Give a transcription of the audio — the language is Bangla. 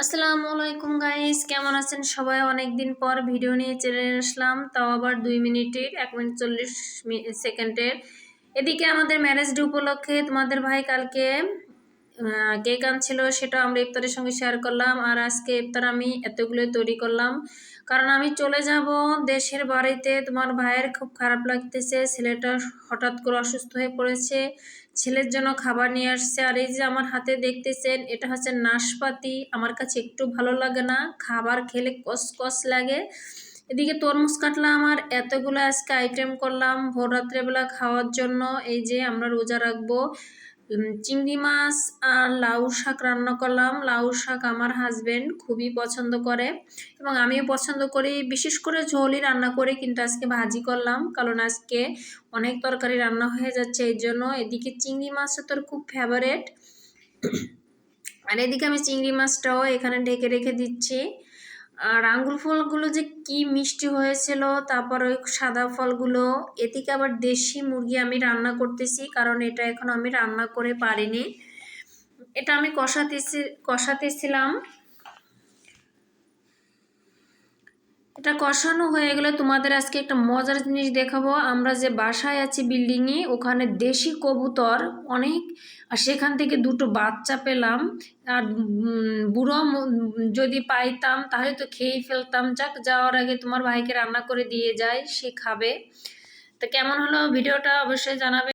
আসসালামু আলাইকুম গাইস কেমন আছেন সবাই? অনেকদিন পর ভিডিও নিয়ে চলে আসলাম, তাও আবার দুই মিনিটের, এক মিনিট চল্লিশ সেকেন্ডের এদিকে আমাদের ম্যারেজ ডে উপলক্ষে তোমাদের ভাই কালকে কেক আনছিল সেটা আমরা ইফতারের সঙ্গে শেয়ার করলাম। আর আজকে ইফতার আমি এতগুলো তৈরি করলাম। কারণ আমি চলে যাব দেশের বাড়িতে। তোমার ভাইয়ের খুব খারাপ লাগতেছে। ছেলেটা হঠাৎ করে অসুস্থ হয়ে পড়েছে। ছেলের জন্য খাবার নিয়ে আসছে। আর এই যে আমার হাতে দেখতেছেন, এটা হচ্ছে নাশপাতি। আমার কাছে একটু ভালো লাগে না। খাবার খেলে কস কস লাগে। এদিকে তরমুজ কাটলাম আমার এতগুলো আজকে আইটেম করলাম। ভোর রাত্রেবেলা খাওয়ার জন্য। এই যে আমরা রোজা রাখব। চিংড়ি মাছ আর লাউ শাক রান্না করলাম। লাউ শাক আমার হাজব্যান্ড খুবই পছন্দ করে এবং আমিও পছন্দ করি। বিশেষ করে ঝোলই রান্না করে কিন্তু আজকে ভাজি করলাম, কারণ আজকে অনেক তরকারি রান্না হয়ে যাচ্ছে এই জন্য। এদিকে চিংড়ি মাছটা তোর খুব ফেভারেট আর এদিকে আমি চিংড়ি মাছটাও এখানে ঢেকে রেখে দিচ্ছি। আর আঙ্গুল ফলগুলো যে কি মিষ্টি হয়েছিল, তারপর ওই সাদা ফলগুলো, এদিকে আবার দেশি মুরগি আমি রান্না করতেছি, কারণ এটা এখন আমি রান্না করে পারিনি। এটা আমি কষাতেছি, কষাতেছিলাম। এটা কষানো হয়ে গেলে তোমাদের আজকে একটা মজার জিনিস দেখাবো। আমরা যে বাসায় আছি বিল্ডিংয়ে ওখানে দেশি কবুতর অনেক, আর সেখান থেকে দুটো বাচ্চা পেলাম। আর বুড়ো যদি পাইতাম তাহলে তো খেয়েই ফেলতাম। যাক, যাওয়ার আগে তোমার ভাইকে রান্না করে দিয়ে যায় সে খাবে। তো কেমন হলো? ভিডিওটা অবশ্যই জানাবে।